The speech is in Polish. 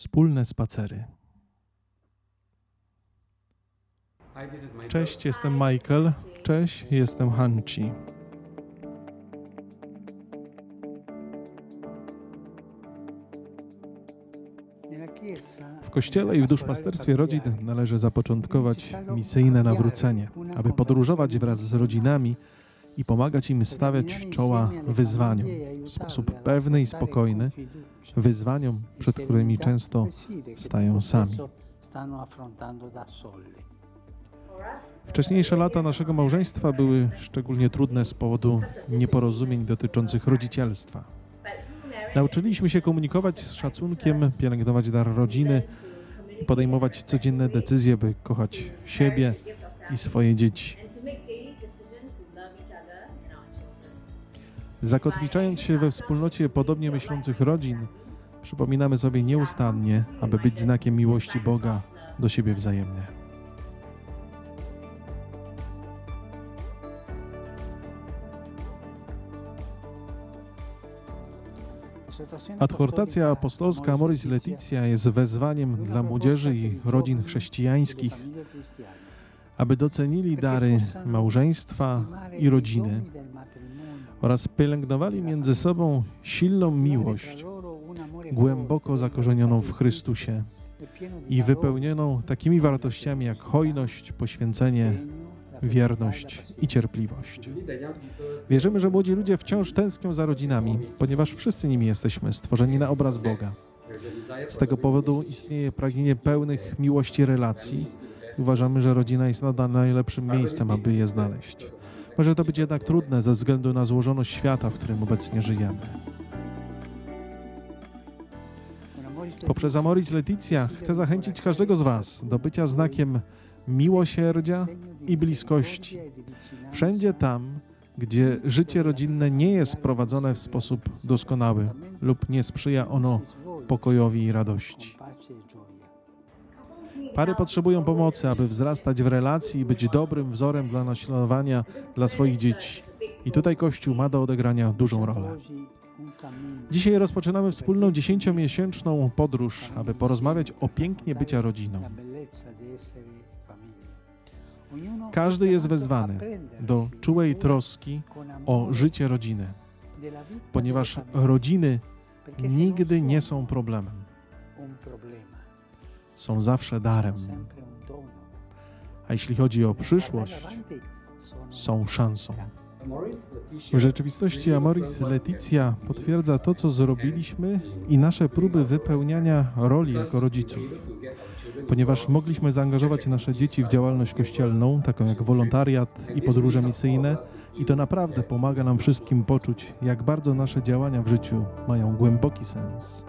Wspólne spacery. Cześć, jestem Michael. Cześć, jestem Hanchi. W kościele i w duszpasterstwie rodzin należy zapoczątkować misyjne nawrócenie, aby podróżować wraz z rodzinami i pomagać im stawiać czoła wyzwaniom w sposób pewny i spokojny, wyzwaniom, przed którymi często stają sami. Wcześniejsze lata naszego małżeństwa były szczególnie trudne z powodu nieporozumień dotyczących rodzicielstwa. Nauczyliśmy się komunikować z szacunkiem, pielęgnować dar rodziny i podejmować codzienne decyzje, by kochać siebie i swoje dzieci. Zakotwiczając się we wspólnocie podobnie myślących rodzin, przypominamy sobie nieustannie, aby być znakiem miłości Boga do siebie wzajemnie. Adhortacja apostolska Amoris Laetitia jest wezwaniem dla młodzieży i rodzin chrześcijańskich, aby docenili dary małżeństwa i rodziny oraz pielęgnowali między sobą silną miłość, głęboko zakorzenioną w Chrystusie i wypełnioną takimi wartościami jak hojność, poświęcenie, wierność i cierpliwość. Wierzymy, że młodzi ludzie wciąż tęsknią za rodzinami, ponieważ wszyscy nimi jesteśmy stworzeni na obraz Boga. Z tego powodu istnieje pragnienie pełnych miłości relacji. Uważamy, że rodzina jest nadal najlepszym miejscem, aby je znaleźć. Może to być jednak trudne ze względu na złożoność świata, w którym obecnie żyjemy. Poprzez Amoris Leticia chcę zachęcić każdego z Was do bycia znakiem miłosierdzia i bliskości. Wszędzie tam, gdzie życie rodzinne nie jest prowadzone w sposób doskonały lub nie sprzyja ono pokojowi i radości. Pary potrzebują pomocy, aby wzrastać w relacji i być dobrym wzorem dla naśladowania dla swoich dzieci. I tutaj Kościół ma do odegrania dużą rolę. Dzisiaj rozpoczynamy wspólną dziesięciomiesięczną podróż, aby porozmawiać o pięknie bycia rodziną. Każdy jest wezwany do czułej troski o życie rodziny, ponieważ rodziny nigdy nie są problemem, są zawsze darem. A jeśli chodzi o przyszłość, są szansą. W rzeczywistości Amoris Leticia potwierdza to, co zrobiliśmy i nasze próby wypełniania roli jako rodziców. Ponieważ mogliśmy zaangażować nasze dzieci w działalność kościelną, taką jak wolontariat i podróże misyjne, i to naprawdę pomaga nam wszystkim poczuć, jak bardzo nasze działania w życiu mają głęboki sens.